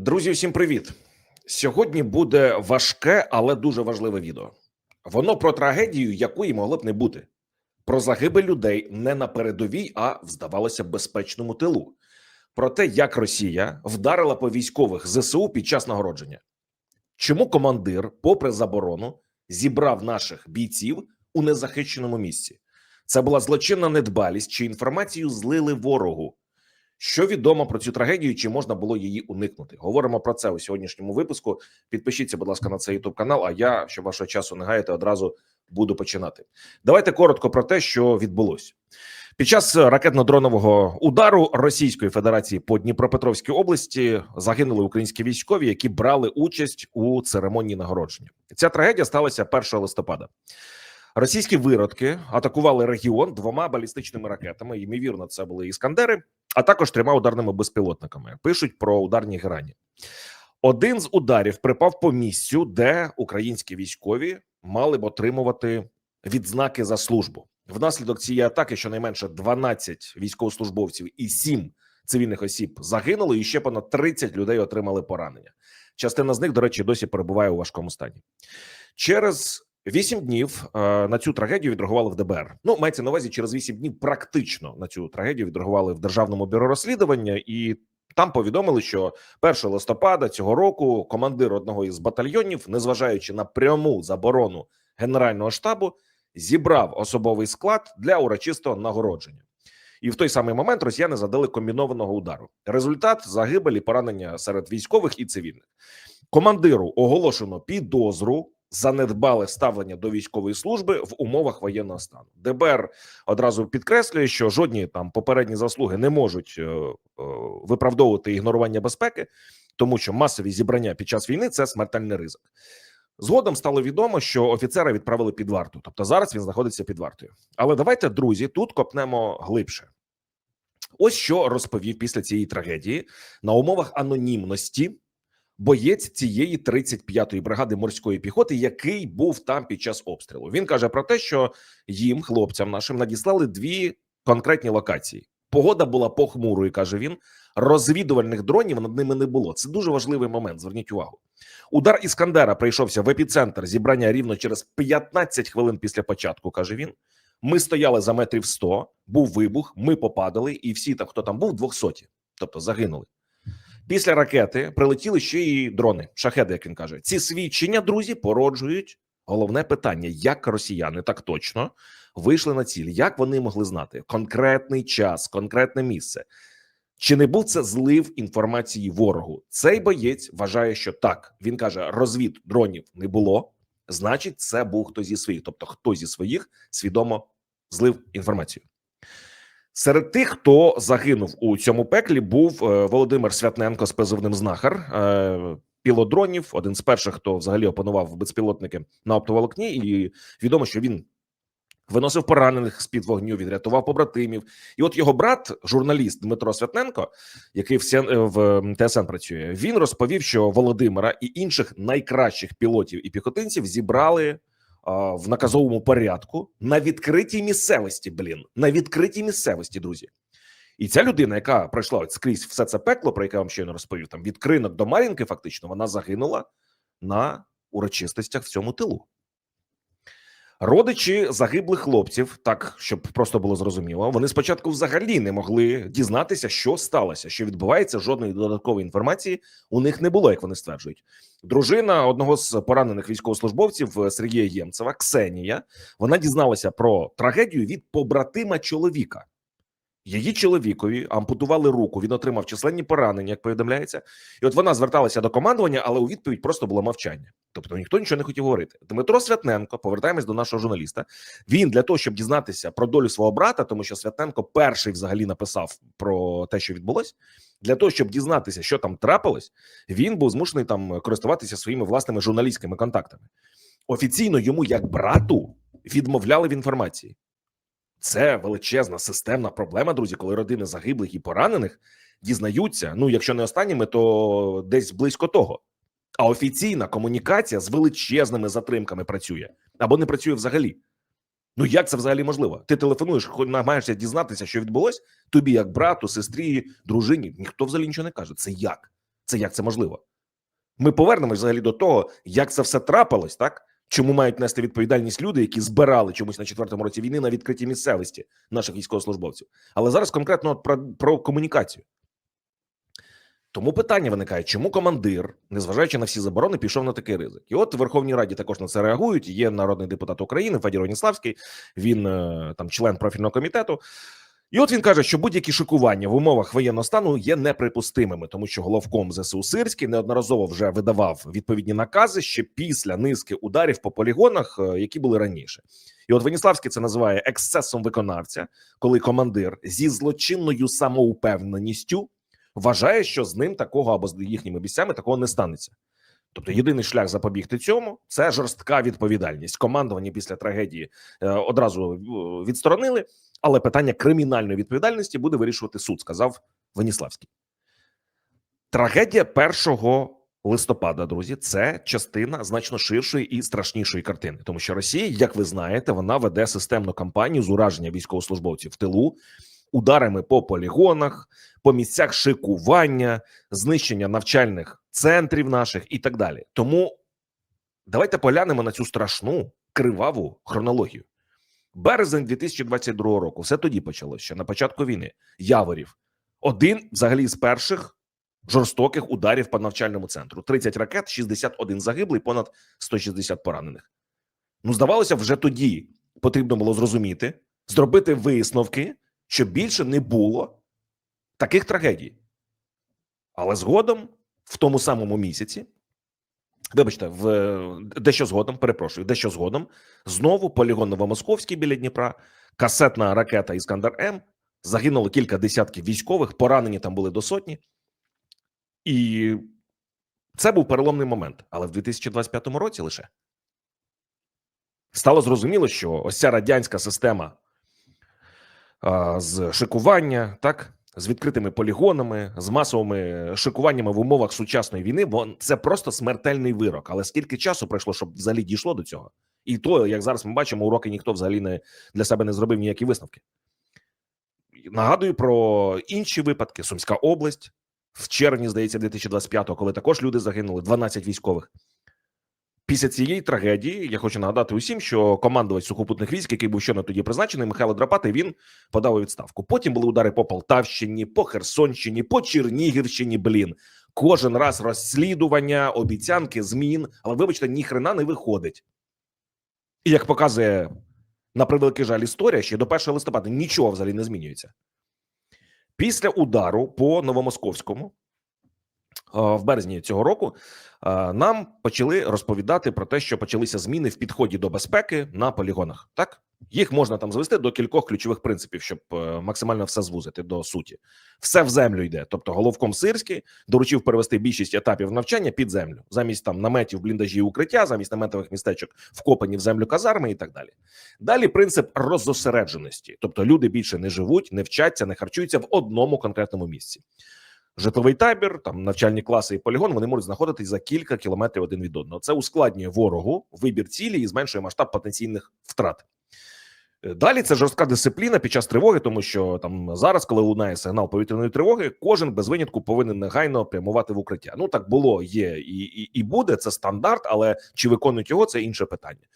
Друзі, всім привіт! Сьогодні буде важке, але дуже важливе відео. Воно про трагедію, якої могло б не бути, про загибель людей не на передовій, а здавалося, безпечному тилу. Про те, як Росія вдарила по військових ЗСУ під час нагородження. Чому командир, попри заборону, зібрав наших бійців у незахищеному місці? Це була злочинна недбалість, чи інформацію злили ворогу. Що відомо про цю трагедію? Чи можна було її уникнути? Говоримо про це у сьогоднішньому випуску. Підпишіться, будь ласка, на цей youtube канал. А я, щоб вашого часу не гаяти, одразу буду починати. Давайте коротко про те, що відбулося під час ракетно-дронового удару Російської Федерації по Дніпропетровській області. Загинули українські військові, які брали участь у церемонії нагородження. Ця трагедія сталася 1 листопада. Російські виродки атакували регіон двома балістичними ракетами. Ймовірно, це були іскандери, а також трьома ударними безпілотниками. Пишуть про ударні грані. Один з ударів припав по місцю, де українські військові мали б отримувати відзнаки за службу. Внаслідок цієї атаки щонайменше 12 військовослужбовців і 7 цивільних осіб загинули, і ще понад 30 людей отримали поранення. Частина з них, до речі, досі перебуває у важкому стані. Через Вісім днів е, на цю трагедію відреагували в ДБР. Ну мається на увазі через вісім днів. Практично на цю трагедію відреагували в державному бюро розслідування, і там повідомили, що 1 листопада цього року командир одного із батальйонів, незважаючи на пряму заборону генерального штабу, зібрав особовий склад для урочистого нагородження. І в той самий момент росіяни задали комбінованого удару. Результат загибелі поранення серед військових і цивільних. Командиру оголошено підозру за недбале ставлення до військової служби в умовах воєнного стану. ДБР одразу підкреслює, що жодні там попередні заслуги не можуть е, е, виправдовувати ігнорування безпеки, тому що масові зібрання під час війни це смертельний ризик. Згодом стало відомо, що офіцера відправили під варту, тобто зараз він знаходиться під вартою. Але давайте, друзі, тут копнемо глибше. Ось що розповів після цієї трагедії на умовах анонімності боєць цієї 35-ї бригади морської піхоти, який був там під час обстрілу. Він каже про те, що їм, хлопцям нашим, надіслали дві конкретні локації. Погода була похмурою, каже він. Розвідувальних дронів над ними не було. Це дуже важливий момент. Зверніть увагу. Удар іскандера прийшовся в епіцентр зібрання рівно через 15 хвилин після початку. каже він. Ми стояли за метрів 100, був вибух. Ми попадали, і всі там, хто там був, 200, тобто загинули. Після ракети прилетіли ще й дрони, шахеди, як він каже. Ці свідчення, друзі, породжують головне питання: як росіяни так точно вийшли на ціль, як вони могли знати конкретний час, конкретне місце. Чи не був це злив інформації ворогу? Цей боєць вважає, що так. Він каже: розвід дронів не було, значить, це був хтось зі своїх, тобто хто зі своїх свідомо злив інформацію. Серед тих, хто загинув у цьому пеклі, був е, Володимир Святненко з позивним знахар е, пілодронів. Один з перших, хто взагалі опанував безпілотники на оптоволокні, і відомо, що він виносив поранених з під вогню, відрятував побратимів. І от його брат, журналіст Дмитро Святненко, який в в ТСН працює, він розповів, що Володимира і інших найкращих пілотів і піхотинців зібрали в наказовому порядку на відкритій місцевості. Блін, на відкритій місцевості, друзі. І ця людина, яка пройшла от скрізь все це пекло, про яке я вам щойно розповів, там від кринок до Мар'їнки, фактично, вона загинула на урочистостях в цьому тилу. Родичі загиблих хлопців, так щоб просто було зрозуміло, вони спочатку взагалі не могли дізнатися, що сталося, що відбувається. Жодної додаткової інформації у них не було, як вони стверджують. Дружина одного з поранених військовослужбовців е, Сергія Ємцева, Ксенія, вона дізналася про трагедію від побратима чоловіка. Її чоловікові ампутували руку. Він отримав численні поранення, як повідомляється, і от вона зверталася до командування, але у відповідь просто було мовчання. Тобто ніхто нічого не хотів говорити. Дмитро Святненко, повертаємось до нашого журналіста. Він для того, щоб дізнатися про долю свого брата, тому що Святненко перший взагалі написав про те, що відбулось. Для того щоб дізнатися, що там трапилось, він був змушений там користуватися своїми власними журналістськими контактами. Офіційно йому, як брату, відмовляли в інформації. Це величезна системна проблема, друзі, коли родини загиблих і поранених дізнаються. Ну, якщо не останніми, то десь близько того. А офіційна комунікація з величезними затримками працює або не працює взагалі. Ну як це взагалі можливо? Ти телефонуєш, хоч намагаєшся дізнатися, що відбулось тобі, як брату, сестрі, дружині. Ніхто взагалі нічого не каже. Це як? Це як це можливо? Ми повернемось взагалі до того, як це все трапилось, так? Чому мають нести відповідальність люди, які збирали чомусь на четвертому році війни на відкритій місцевості наших військовослужбовців? Але зараз конкретно про, про комунікацію. Тому питання виникає, чому командир, незважаючи на всі заборони, пішов на такий ризик? І от в Верховній Раді також на це реагують. Є народний депутат України Федір Оніславський, він е, там член профільного комітету. І от він каже, що будь-які шикування в умовах воєнного стану є неприпустимими, тому що головком ЗСУ Сирський неодноразово вже видавав відповідні накази ще після низки ударів по полігонах, е, які були раніше. І от Веніславський це називає ексцесом виконавця, коли командир зі злочинною самоупевненістю вважає, що з ним такого або з їхніми місцями такого не станеться. Тобто, єдиний шлях запобігти цьому це жорстка відповідальність. Командування після трагедії е, одразу е, відсторонили, але питання кримінальної відповідальності буде вирішувати суд, сказав Веніславський. Трагедія 1 листопада, друзі, це частина значно ширшої і страшнішої картини, тому що Росія, як ви знаєте, вона веде системну кампанію з ураження військовослужбовців в тилу ударами по полігонах, по місцях шикування, знищення навчальних центрів наших і так далі. Тому давайте поглянемо на цю страшну криваву хронологію. Березень 2022 року, все тоді почалося ще на початку війни. Яворів один взагалі з перших жорстоких ударів по навчальному центру: 30 ракет, 61 загиблий, понад 160 поранених. Ну, здавалося, вже тоді потрібно було зрозуміти, зробити висновки, щоб більше не було таких трагедій. Але згодом, в тому самому місяці, вибачте, в дещо згодом, перепрошую, дещо згодом, знову полігон Новомосковський біля Дніпра, касетна ракета Іскандер М. Загинуло кілька десятків військових, поранені там були до сотні. І це був переломний момент. Але в 2025 році лише стало зрозуміло, що ось ця радянська система а, з шикування, так, з відкритими полігонами, з масовими шикуваннями в умовах сучасної війни, бо це просто смертельний вирок. Але скільки часу пройшло, щоб взагалі дійшло до цього? І то, як зараз ми бачимо, уроки ніхто взагалі не для себе не зробив ніякі висновки. Нагадую про інші випадки: Сумська область в червні, здається, 2025-го, коли також люди загинули, 12 військових. Після цієї трагедії я хочу нагадати усім, що командувач сухопутних військ, який був щойно тоді призначений, Михайло Драпатий, він подав у відставку. Потім були удари по Полтавщині, по Херсонщині, по Чернігівщині. Блін, кожен раз розслідування, обіцянки, змін. Але вибачте, ні хрена не виходить. І як показує на превеликий жаль історія, ще до 1 листопада нічого взагалі не змінюється. Після удару по Новомосковському в березні цього року нам почали розповідати про те, що почалися зміни в підході до безпеки на полігонах. Так їх можна там звести до кількох ключових принципів, щоб е, максимально все звузити до суті. Все в землю йде. Тобто, головком Сирський доручив перевести більшість етапів навчання під землю, замість там наметів, бліндажі, укриття, замість наметових містечок, вкопані в землю казарми і так далі. Далі принцип розосередженості, тобто люди більше не живуть, не вчаться, не харчуються в одному конкретному місці. Житловий табір, там навчальні класи і полігон вони можуть знаходитись за кілька кілометрів один від одного. Це ускладнює ворогу вибір цілі і зменшує масштаб потенційних втрат. Е, Далі це жорстка дисципліна під час тривоги, тому що там зараз, коли лунає сигнал повітряної тривоги, кожен без винятку повинен негайно прямувати в укриття. Ну так було, є і, і, і буде. Це стандарт, але чи виконують його це інше питання.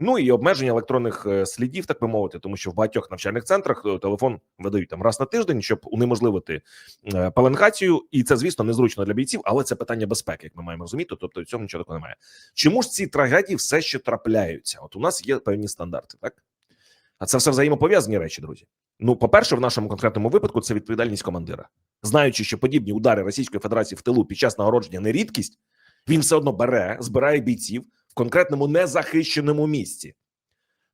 Ну і обмеження електронних е, слідів, так би мовити, тому що в багатьох навчальних центрах е, телефон видають там раз на тиждень, щоб унеможливити пеленгацію, і це, звісно, незручно для бійців, але це питання безпеки, як ми маємо розуміти. Тобто в цьому нічого такого немає. Чому ж ці трагедії все ще трапляються? От у нас є певні стандарти, так а це все взаємопов'язані речі, друзі. Ну, по-перше, в нашому конкретному випадку це відповідальність командира, знаючи, що подібні удари Російської Федерації в тилу під час нагородження не рідкість, він все одно бере, збирає бійців в конкретному незахищеному місці.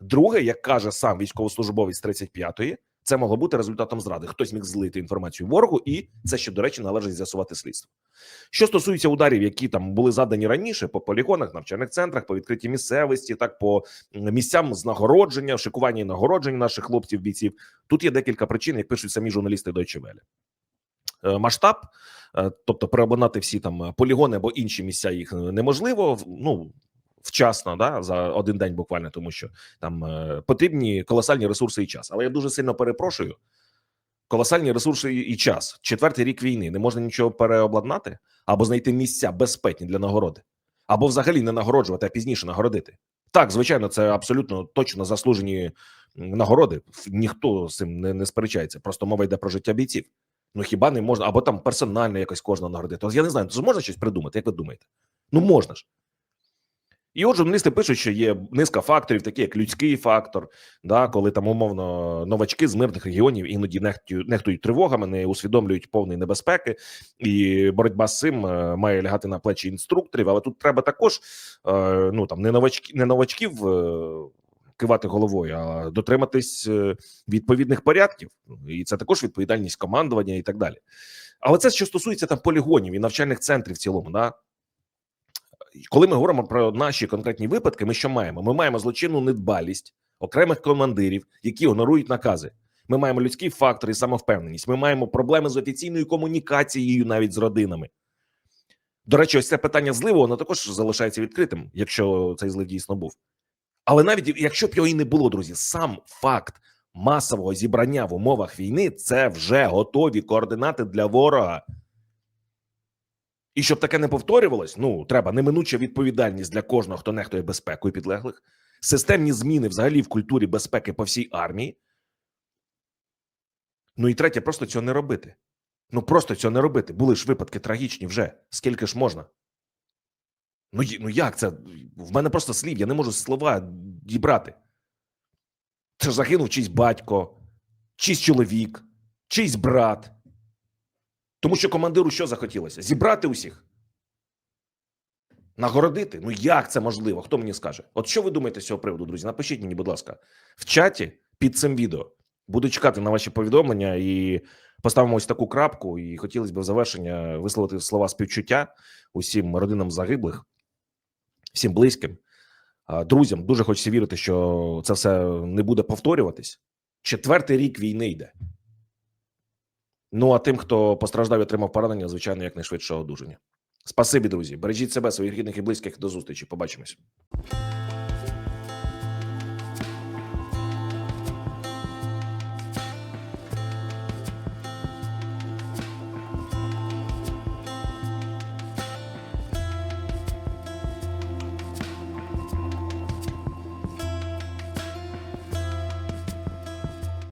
Друге, як каже сам військовослужбовець 35-ї, це могло бути результатом зради. Хтось міг злити інформацію ворогу, і це ще, до речі, належить з'ясувати слідство. Що стосується ударів, які там були задані раніше по полігонах, навчальних центрах, по відкритій місцевості, так по місцям з нагородження, шикування і нагородження наших хлопців, бійців. Тут є декілька причин, як пишуть самі журналісти Deutsche Welle. Е, Масштаб, е, тобто переобладнати всі там полігони або інші місця їх неможливо. Ну вчасно, да, за один день буквально, тому що там е, потрібні колосальні ресурси і час. Але я дуже сильно перепрошую. колосальні ресурси і час. Четвертий рік війни не можна нічого переобладнати або знайти місця безпечні для нагороди, або взагалі не нагороджувати, а пізніше нагородити. Так, звичайно, це абсолютно точно заслужені нагороди. Ніхто з цим не, не сперечається. Просто мова йде про життя бійців. Ну хіба не можна, або там персонально якось кожного нагородити. Я не знаю, то можна щось придумати, як ви думаєте? Ну можна ж. І от журналісти пишуть, що є низка факторів, такі як людський фактор, да, коли там умовно новачки з мирних регіонів іноді нехтують, нехтують тривогами, не усвідомлюють повної небезпеки, і боротьба з цим е, має лягати на плечі інструкторів. Але тут треба також е, ну там не новачки, не новачків е, кивати головою, а дотриматись відповідних порядків. І це також відповідальність командування і так далі. Але це що стосується там полігонів і навчальних центрів в цілому, да. Коли ми говоримо про наші конкретні випадки, ми що маємо? Ми маємо злочинну недбалість окремих командирів, які гонорують накази. Ми маємо людський фактор і самовпевненість. Ми маємо проблеми з офіційною комунікацією навіть з родинами. До речі, ось це питання зливу, воно також залишається відкритим, якщо цей злив дійсно був. Але навіть якщо б його і не було, друзі, сам факт масового зібрання в умовах війни це вже готові координати для ворога. І щоб таке не повторювалось, ну треба неминуча відповідальність для кожного, хто нехтує безпекою підлеглих, системні зміни взагалі в культурі безпеки по всій армії. Ну і третє, просто цього не робити. Ну просто цього не робити. Були ж випадки трагічні вже. Скільки ж можна? Ну, ну як це? В мене просто слів, я не можу слова дібрати. Це ж загинув чийсь батько, чийсь чоловік, чийсь брат. Тому що командиру що захотілося? Зібрати усіх. Нагородити? Ну як це можливо? Хто мені скаже? От що ви думаєте з цього приводу, друзі? Напишіть мені, будь ласка, в чаті під цим відео. Буду чекати на ваші повідомлення і поставимо ось таку крапку. І хотілося б в завершення висловити слова співчуття усім родинам загиблих, всім близьким, друзям. Дуже хочеться вірити, що це все не буде повторюватись. Четвертий рік війни йде. Ну а тим, хто постраждав і отримав поранення, звичайно, якнайшвидше одужання. Спасибі, друзі. Бережіть себе, своїх рідних і близьких. До зустрічі. Побачимось.